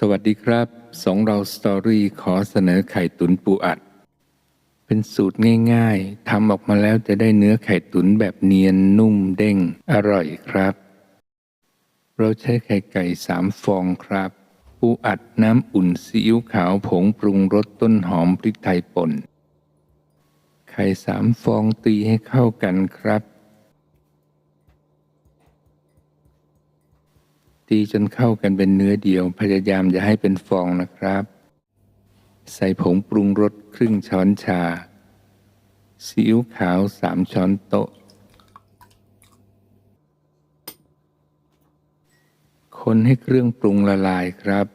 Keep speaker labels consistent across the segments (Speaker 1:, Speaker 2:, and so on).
Speaker 1: สวัสดีครับสองเราสตอรี่ขอเสนอไข่ตุ๋นปูอัด เป็นสูตรง่ายๆทำออกมาแล้วจะได้เนื้อไข่ตุ๋นแบบเนียนนุ่มเด้งอร่อยครับ เราใช้ไข่ไก่สามฟองครับ ปูอัดน้ำอุ่นซีอิ๊วขาวผงปรุงรสต้นหอมพริกไทยป่น ไข่สามฟองตีให้เข้ากันครับ ตีจนเข้ากันเป็นเนื้อเดียว พยายามอย่าให้เป็นฟองนะครับ ใส่ผงปรุงรสครึ่งช้อนชา ซีอิ๊วขาวสามช้อนโต๊ะ คนให้เครื่องปรุงละลายครับ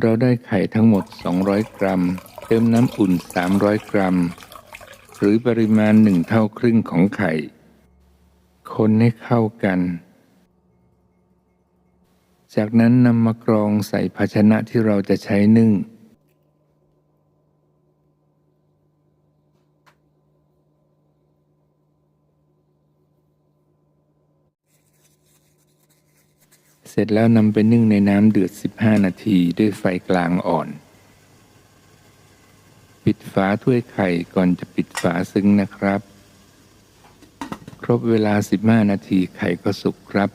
Speaker 1: เราได้ไข่ทั้งหมด 200 กรัม เติมน้ำอุ่น 300 กรัม หรือปริมาณหนึ่งเท่าครึ่งของไข่ คนให้เข้ากัน จากนั้นนำมากรองใส่ภาชนะที่เราจะใช้นึ่ง เสร็จแล้วนำไปนึ่งในน้ำเดือด 15 นาทีด้วยไฟกลางอ่อน ปิดฝาถ้วยไข่ก่อนจะปิดฝาซึ้งนะครับ ครบเวลา 15 นาทีไข่ก็สุกครับ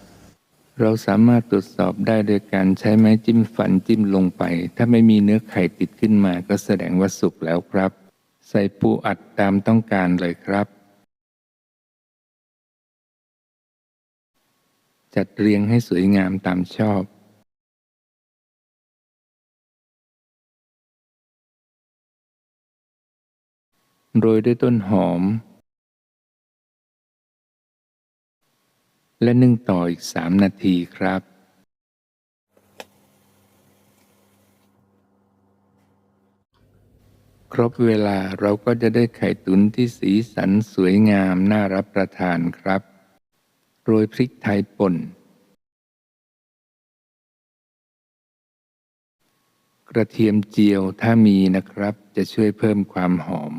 Speaker 1: เราสามารถตรวจสอบได้โดยการใช้ไม้จิ้มฟันจิ้มลงไป ถ้าไม่มีเนื้อไข่ติดขึ้นมาก็แสดงว่าสุกแล้วครับ ใส่ปูอัดตามต้องการเลยครับ จัดเรียงให้สวยงามตามชอบ โรยด้วยต้นหอม และนึ่งต่ออีกสามนาทีครับ ครบเวลาเราก็จะได้ไข่ตุ๋นที่สีสันสวยงามน่ารับประทานครับ โรยพริกไทยป่น กระเทียมเจียวถ้ามีนะครับจะช่วยเพิ่มความหอม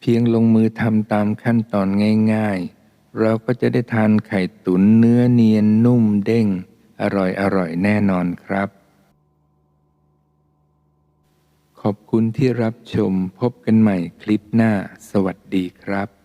Speaker 1: เพียงลงมือทำตามขั้นตอนง่าย ๆ เราก็จะได้ทานไข่ตุ๋นเนื้อเนียนนุ่มเด้ง อร่อยอร่อยแน่นอนครับ ขอบคุณที่รับชมพบกันใหม่คลิปหน้า สวัสดีครับ